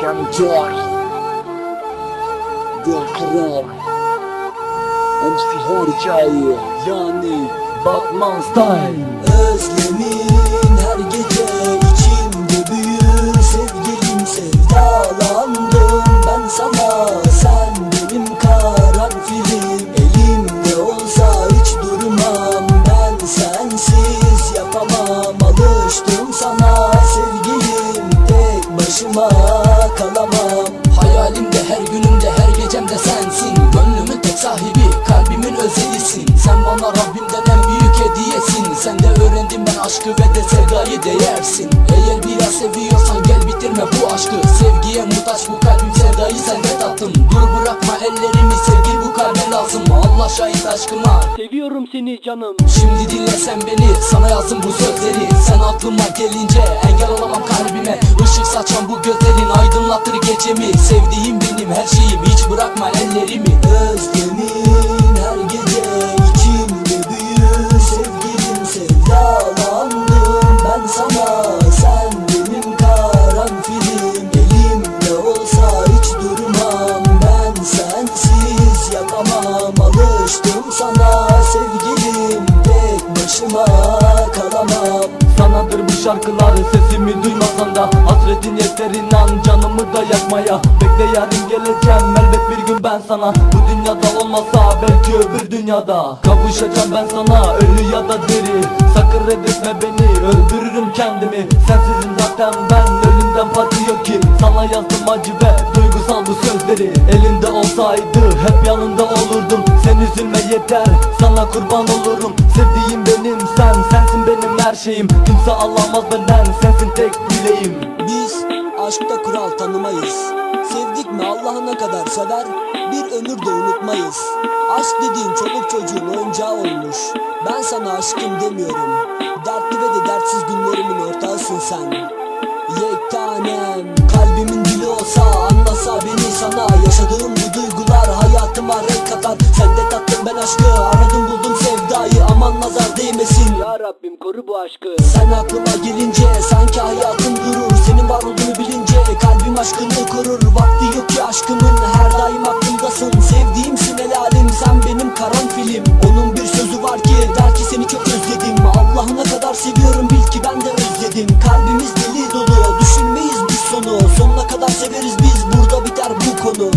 joy The Kral MC Hercai yani Batman Style. Özlemin her gece Sen de öğrendim ben aşkı ve de sevdayı değersin. Eğer biraz seviyorsan gel bitirme bu aşkı. Sevgiye muhtaç bu kalbim sevdayı sende tattım. Dur bırakma ellerimi sevgil bu kalbe lazım. Allah şahit aşkıma. Seviyorum seni canım. Şimdi dinle sen beni Sana yazdım bu sözleri. Sen aklıma gelince Engel olamam kalbime. Işık saçan bu gözlerin Aydınlatır gecemi. Sevdiğim benim her şeyim. Hiç bırakma ellerimi. Özlemin Alıştım sana sevgilim Tek başıma kalamam. Sanadır bu şarkılar sesimi duymasan da Hasretin yeter inan canımı da yakmaya. Bekle yarın geleceğim elbet bir gün ben sana. Bu dünyada olmasa belki öbür dünyada. Kavuşacağım ben sana ölü ya da diri. Sakın reddetme beni öldürürüm kendimi. Sensizim zaten ben ölümden farkı ki. Sana yazdım acı ve duygusal bu sözleri olsaydı hep yanında olurdum. Sen üzülme yeter sana kurban olurum. Sevdiğim benim sen sensin benim her şeyim. Kimse alamaz benden sensin tek dileğim. Biz aşkta kural tanımayız. Sevdik mi Allah'ına kadar sever Bir ömür de unutmayız. Aşk dediğin çoluk çocuğun oyuncağı olmuş. Ben sana aşkım demiyorum. Dertli ve de dertsiz günlerimin ortağısın sen. Yektanem Kalbimin dili olsa anlasa beni sana Yaşadığım bu duygular hayatıma renk katar. Sen de tattın ben aşkı aradım buldum sevdayı. Aman nazar değmesin. Ya Rabbim koru bu aşkı. Sen aklıma gelince sanki hayatım durur. Senin var olduğunu bilince kalbim aşkını korur. Vakti yok ki aşkımın her daim aklımdasın. Sevdiğimsin helalim sen benim karanfilim. Onun bir sözü var ki der ki seni çok özledim. Allah'ına kadar seviyorum bil ki ben de özledim. Kalbimiz deli dolu düşünmeyiz biz sonu. Sonuna kadar severiz biz Tabii dar bu konu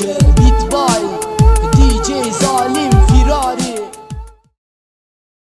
angel.